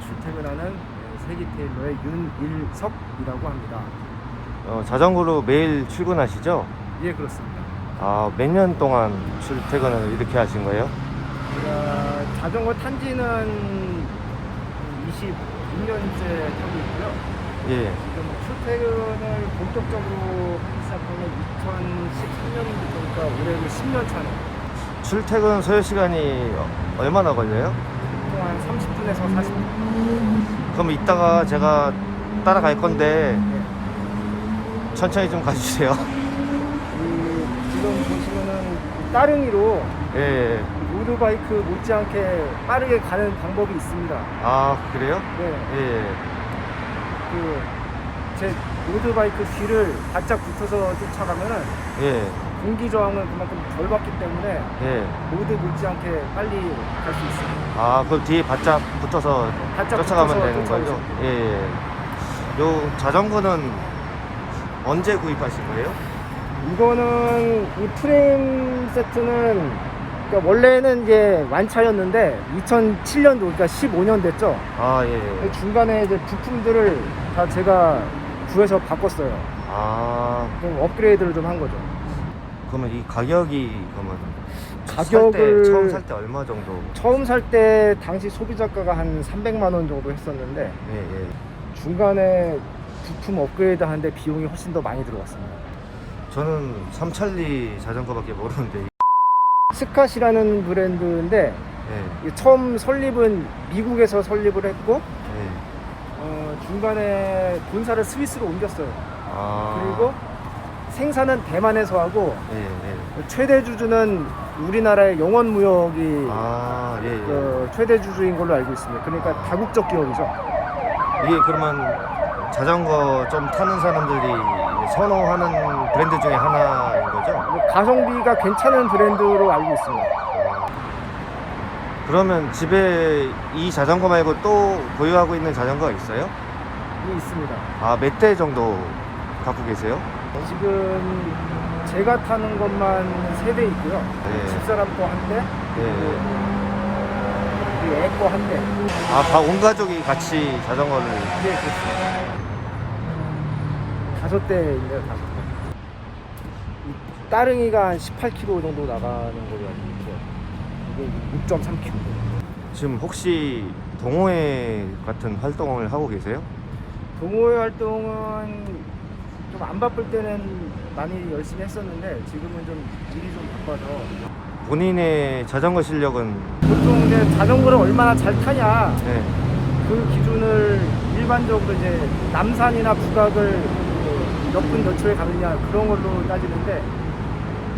출퇴근하는 네, 세기 테일러의 윤일석이라고 합니다. 어, 자전거로 매일 출근하시죠? 예, 그렇습니다. 아, 몇 년 동안 출퇴근을 이렇게 하신 거예요? 제가 자전거 탄 지는 26년째 타고 있고요. 예. 지금 출퇴근을 본격적으로 하기 시작한 건 2013년부터니까 올해로 10년 차네요. 출퇴근 소요 시간이 어- 얼마나 걸려요? 한 30분에서 40분. 그럼 이따가 제가 따라갈 건데 네. 천천히 좀 가주세요. 이 지금 보시면은 따릉이로 예, 예. 로드바이크 못지않게 빠르게 가는 방법이 있습니다. 아, 그래요? 네, 예. 그 제 로드바이크 뒤를 바짝 붙어서 쫓아가면은 예. 공기 저항을 그만큼 덜 받기 때문에 예. 로드 못지않게 빨리 갈 수 있습니다. 아, 그럼 뒤에 바짝 붙어서 바짝 쫓아가면 붙어서 되는 거죠? 예, 예. 요 자전거는 언제 구입하신 거예요? 이거는 이 프레임 세트는 그러니까 원래는 이제 완차였는데 2007년도 그러니까 15년 됐죠. 아, 예. 예. 그 중간에 이제 부품들을 다 제가 구해서 바꿨어요. 아, 좀 업그레이드를 좀 한 거죠. 그러면 이 가격이 그러면 가격을- 살 때, 처음 살 때 얼마 정도? 처음 살 때 당시 소비자가가 한 300만 원 정도 했었는데 예, 예. 중간에 부품 업그레이드 하는데 비용이 훨씬 더 많이 들어갔습니다. 저는 삼찰리 자전거밖에 모르는데 스캇이라는 브랜드인데 예, 이게 처음 설립은 미국에서 설립을 했고 예. 어, 중간에 본사를 스위스로 옮겼어요. 아, 그리고 생산은 대만에서 하고 예, 예. 최대 주주는 우리나라의 영원 무역이 아, 예, 예. 그 최대 주주인 걸로 알고 있습니다. 그러니까 다국적 기업이죠. 이게 그러면 자전거 좀 타는 사람들이 선호하는 브랜드 중에 하나인 거죠? 뭐 가성비가 괜찮은 브랜드로 알고 있습니다. 그러면 집에 이 자전거 말고 또 보유하고 있는 자전거가 있어요? 이 있습니다. 아, 몇 대 정도 갖고 계세요? 지금 제가 타는 것만 세 대 있고요. 네. 집사람 거 한 대, 예. 그리고 애거 한 대. 아, 다 온 가족이 같이 자전거를. 네, 그렇습니다. 다섯 대인데요, 다섯 대. 이 따릉이가 한 18km 정도 나가는 있고, 이게 6.3km. 지금 혹시 동호회 같은 활동을 하고 계세요? 동호회 활동은 좀안 바쁠 때는 많이 열심히 했었는데, 지금은 좀 일이 좀 바빠서. 본인의 자전거 실력은 보통 이제 자전거를 얼마나 잘 타냐, 네. 그 기준을 일반적으로 이제 남산이나 북악을 몇 분 몇 초에 가느냐 그런 걸로 따지는데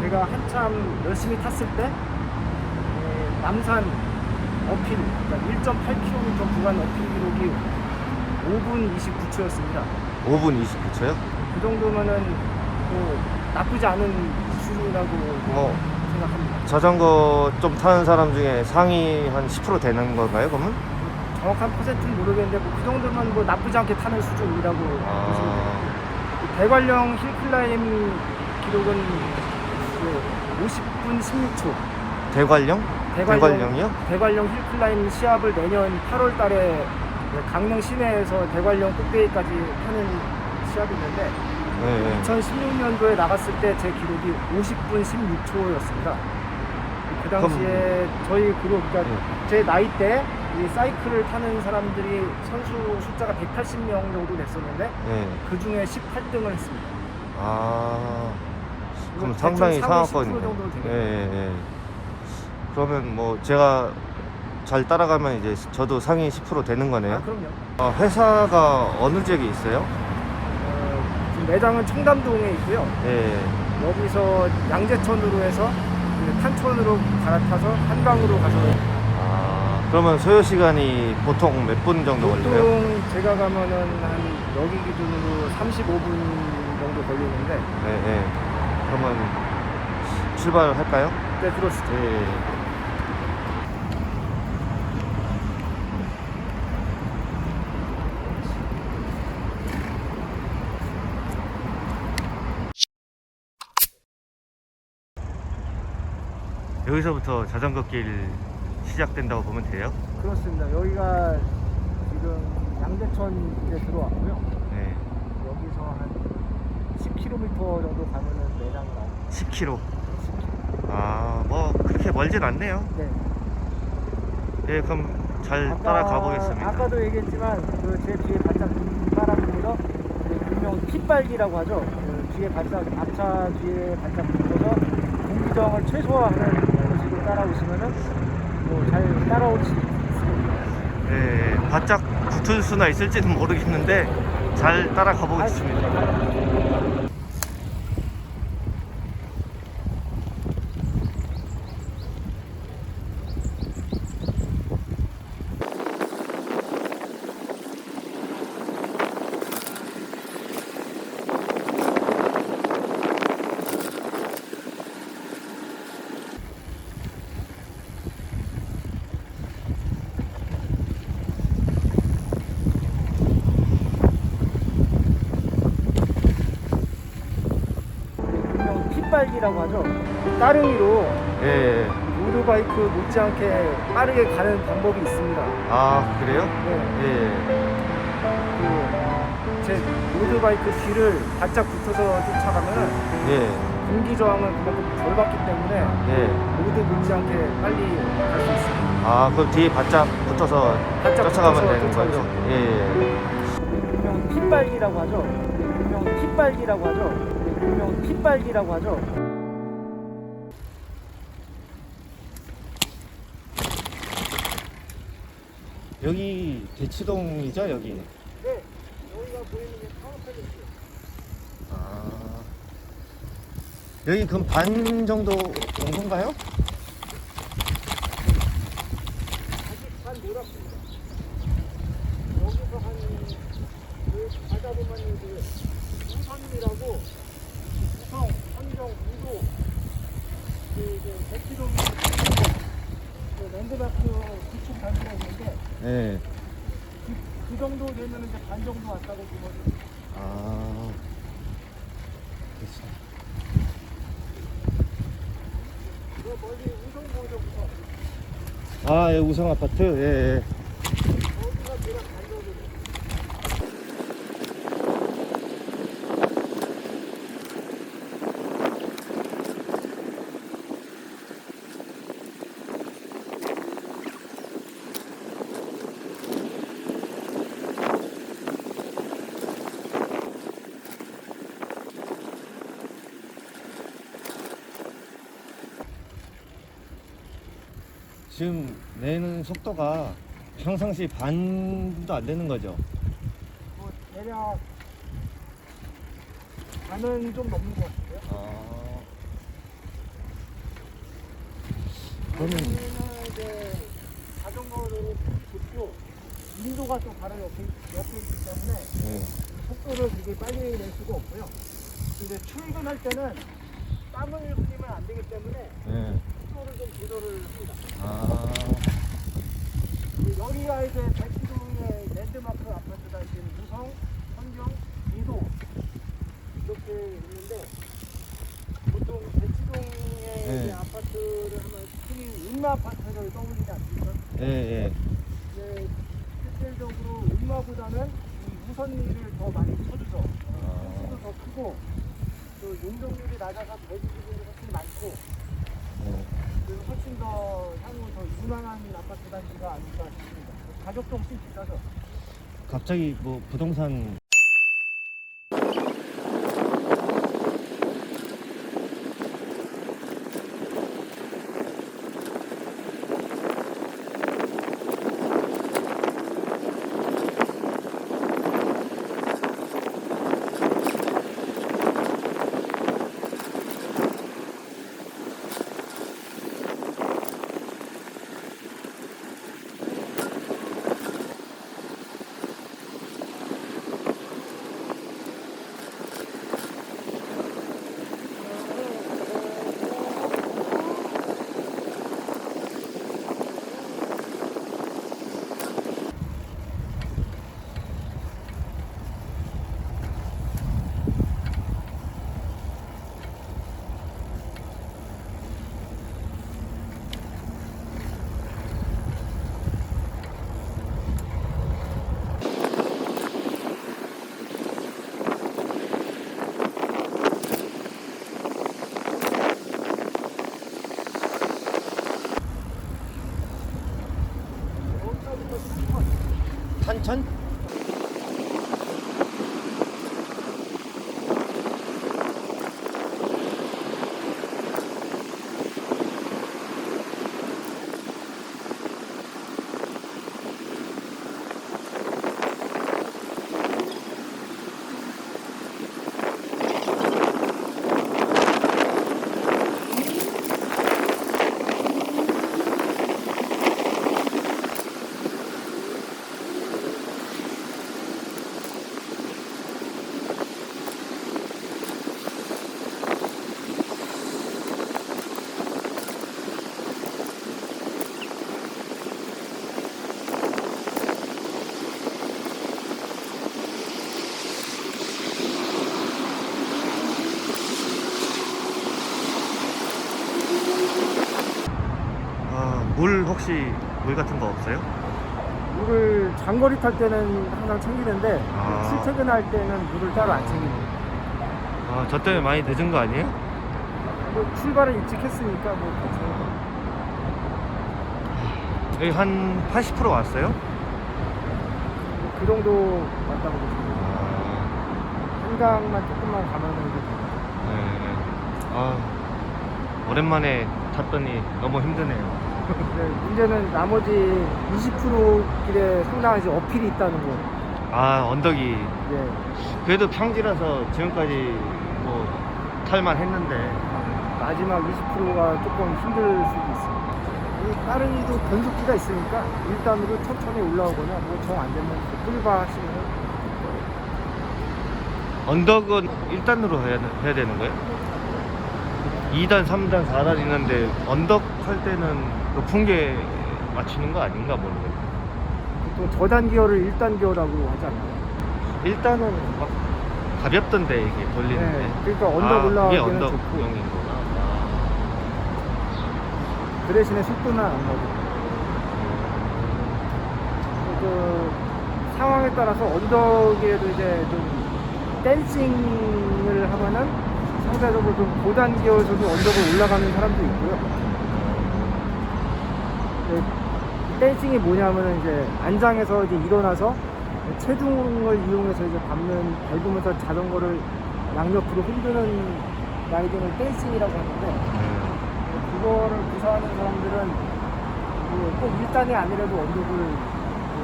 제가 한참 열심히 탔을 때 에, 남산 어필 그러니까 1.8km 구간 어필 기록이 5분 29초였습니다. 5분 29초요? 그 정도면은 뭐 나쁘지 않은 수준이라고 뭐 생각합니다. 자전거 좀 타는 사람 중에 상위 한 10% 되는 건가요, 그러면? 정확한 퍼센트는 모르겠는데 뭐 그 정도면 뭐 나쁘지 않게 타는 수준이라고 보시면 돼요. 아, 이 대관령 힐클라임 기록은 그 50분 16초. 대관령? 대관령이요? 대관령 힐클라임 시합을 내년 8월 달에 강릉 시내에서 대관령 꼭대기까지 하는 시합이 있는데 네, 네. 2016년도에 나갔을 때 제 기록이 50분 16초였습니다. 그 당시에 저희 그룹, 그러니까 네. 제 나이 때 이 사이클을 타는 사람들이 선수 숫자가 180명 정도 됐었는데 네. 그 중에 18등을 했습니다. 아, 그럼 상당히 상위 10% 상하거든요. 예. 예, 예. 그러면 뭐 제가 잘 따라가면 이제 저도 상위 10% 되는 거네요. 아, 그럼요. 아, 회사가 어느 지역에 있어요? 어, 지금 매장은 청담동에 있고요. 예. 여기서 양재천으로 해서 그 탄천으로 갈아타서 한강으로 가서 아, 그러면 소요 시간이 보통 몇 분 정도 걸려요? 보통 제가 가면은 한 여기 기준으로 35분 정도 걸리는데 네, 네. 그러면 출발할까요? 네 그렇습니다. 예. 여기서부터 자전거 길 시작된다고 보면 돼요? 그렇습니다. 여기가 5천 개 들어왔고요. 네. 여기서 한 10km 정도 가면은 매장 나옵니다. 10km. 아, 뭐 그렇게 멀진 않네요. 네. 예, 그럼 잘 따라가 보겠습니다. 아까도 얘기했지만 그 제 뒤에 바짝 따라붙어서 그 일명 핏발기라고 하죠. 그 뒤에 바짝 앞차 뒤에 바짝 붙어서 공기정을 최소화하는 따라오시면은 뭐잘 따라올 수 있습니다. 예, 바짝 붙을 수나 있을지는 모르겠는데 잘 따라가 보겠습니다. 일명 핏발기라고 하죠. 따릉이로 예. 로드바이크 못지않게 빠르게 가는 방법이 있습니다. 아, 그래요? 네. 예. 그제 로드바이크 뒤를 바짝 붙어서 쫓아가면은 예. 공기 저항은 그만큼 덜 받기 때문에 예. 로드 못지않게 빨리 갈 수 있습니다. 아, 그럼 뒤에 바짝 붙어서 바짝 쫓아가면 붙어서 되는 거죠? 쫓아오죠. 예. 예. 일명 핏발기라고 하죠. 일명 핏발기라고 하죠. 일명 핏발기라고 하죠. 여기 대치동이죠, 여기? 네, 여기가 보이는 게 타워팰리스. 아. 여기 그럼 반 정도 온 건가요? 아직 반 놀았습니다. 여기서 한, 그, 가다 보면 그, 우선이라고, 우성, 선정, 우도, 그, 이제, 백기동이, 그, 랜드마크 구축 단지가 있는데, 예. 그, 그 정도 되면 이제 반 정도 왔다고 보면 아. 그렇죠. 그 멀리 우성보호조부터 아, 예, 우성 아파트. 예, 예. 거기가 제가 간거든요. 지금 내는 속도가 평상시 반도 안 되는 거죠? 뭐 대략 반은 좀 넘는 것 같아요. 아. 그러면 여기는 이제 자전거로 좋고 인도가 또 바로 옆에, 옆에 있기 때문에 예. 속도를 되게 빨리 낼 수가 없고요. 근데 출근할 때는 땀을 흘리면 안 되기 때문에 예. 속도를 좀 조절을 합니다. 아. 그 여기가 이제 백기동의 랜드마크 아파트가 이제 무성, 선경, 미도 이렇게 있는데 보통 백기동의 네. 이제 아파트를 하면 흔히 운마 아파트를 떠올리지 않습니까? 예, 예. 이제 실질적으로 운마보다는 이 우선리를 더 많이 쳐줘서 키도 더 크고 또 용적률이 낮아서 대지 기준이 훨씬 많고 예. 그래서 훨씬 더 향후 더 유망한 아파트 단지가 아닐까 싶습니다. 가격도 훨씬 비싸죠. 갑자기 뭐 부동산 천? 아, 물 혹시 물 같은 거 없어요? 물을 장거리 탈 때는 항상 챙기는데 아. 출퇴근할 때는 물을 따로 안 챙기는. 아, 저 때문에 많이 늦은 거 아니에요? 뭐 출발을 일찍 했으니까 뭐 괜찮아요. 여기 한 80% 왔어요? 뭐그 정도 왔다고 보시면 돼요. 아, 한강만 조금만 가면은 이제 네. 아, 오랜만에 탔더니 너무 힘드네요. 근데 문제는 나머지 20% 길에 상당한 이제 어필이 있다는 거. 아, 언덕이 예. 그래도 평지라서 지금까지 뭐 탈만 했는데 마지막 20%가 조금 힘들 수도 있어요. 이 빠르기도 변속기가 있으니까 1단으로 천천히 올라오거나 뭐 정 안 되면 꿀바 하시면 언덕은 1단으로 해야, 해야 되는 거예요? 2단, 3단, 4단 있는데 언덕 할 때는 높은 게 맞추는 거 아닌가 모르겠어요. 보통 저단 기어를 1단 기어라고 하지 않나요? 1단은 막 가볍던데 이게 돌리는데. 네, 그러니까 언덕 아, 이게 올라가기는 언덕용이구나. 좋고 그 대신에 속도는 안 나고 그 상황에 따라서 언덕에도 이제 좀 댄싱을 하면은 상대적으로 좀 고단 기어에서도 언덕을 올라가는 사람도 있고요. 네, 댄싱이 뭐냐면은 이제 안장에서 이제 일어나서 체중을 이용해서 이제 밟는 밟으면서 자전거를 양옆으로 흔드는 라이딩을 댄싱이라고 하는데 네. 그거를 구사하는 사람들은 그꼭 1단이 아니라도 언덕을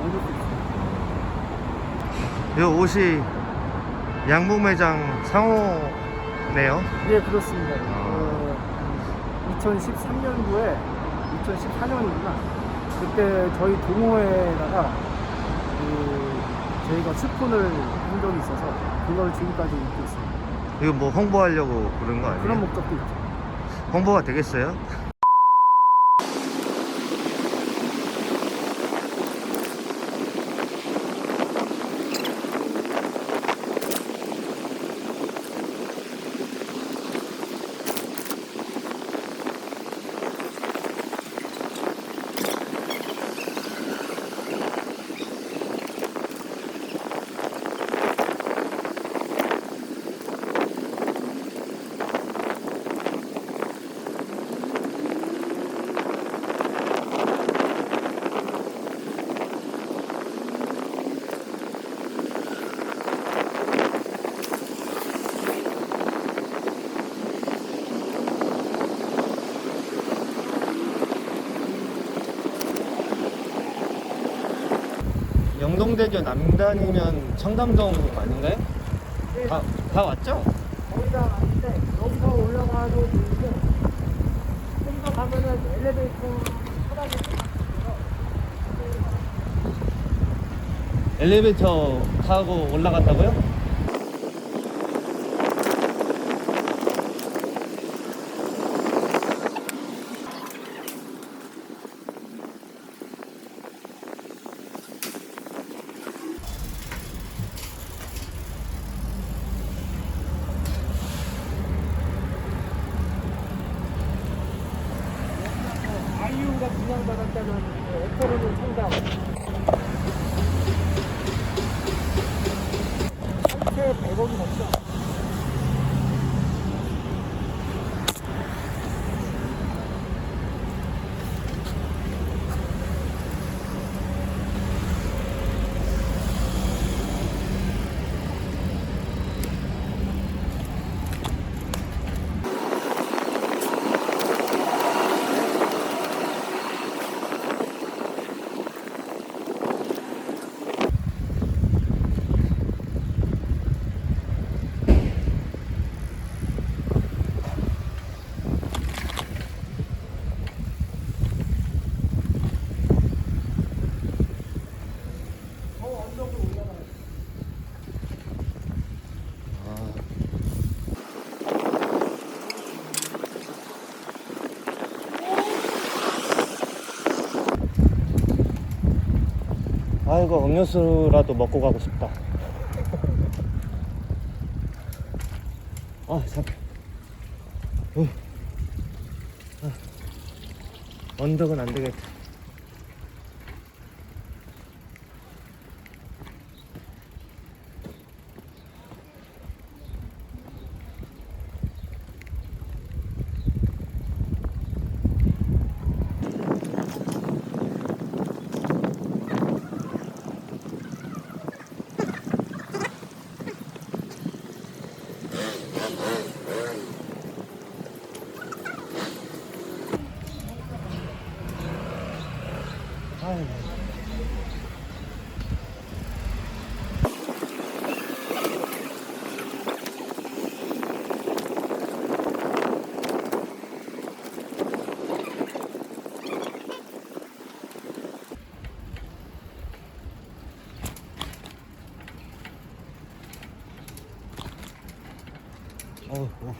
오를 수 있어요. 이 옷이 양복 매장 상호네요. 예, 그렇습니다. 아. 어, 2013년도에 2014년이구나. 그때 저희 동호회에다가 그 저희가 스폰을 한 적이 있어서 그걸 지금까지 입고 있습니다. 이거 뭐 홍보하려고 그런 거 아니에요? 그런 목적도 있죠. 홍보가 되겠어요? 영동대교 남단이면 청담동 아닌가요? 예, 다, 다 왔죠? 거의 다 왔는데 여기서 올라가도 되는데 좀더 가면은 엘리베이터 타다니 엘리베이터 타고 올라간다고요? 아이고 음료수라도 먹고 가고 싶다. 아 잠. 어. 아. 언덕은 안 되겠다. 어우, 어.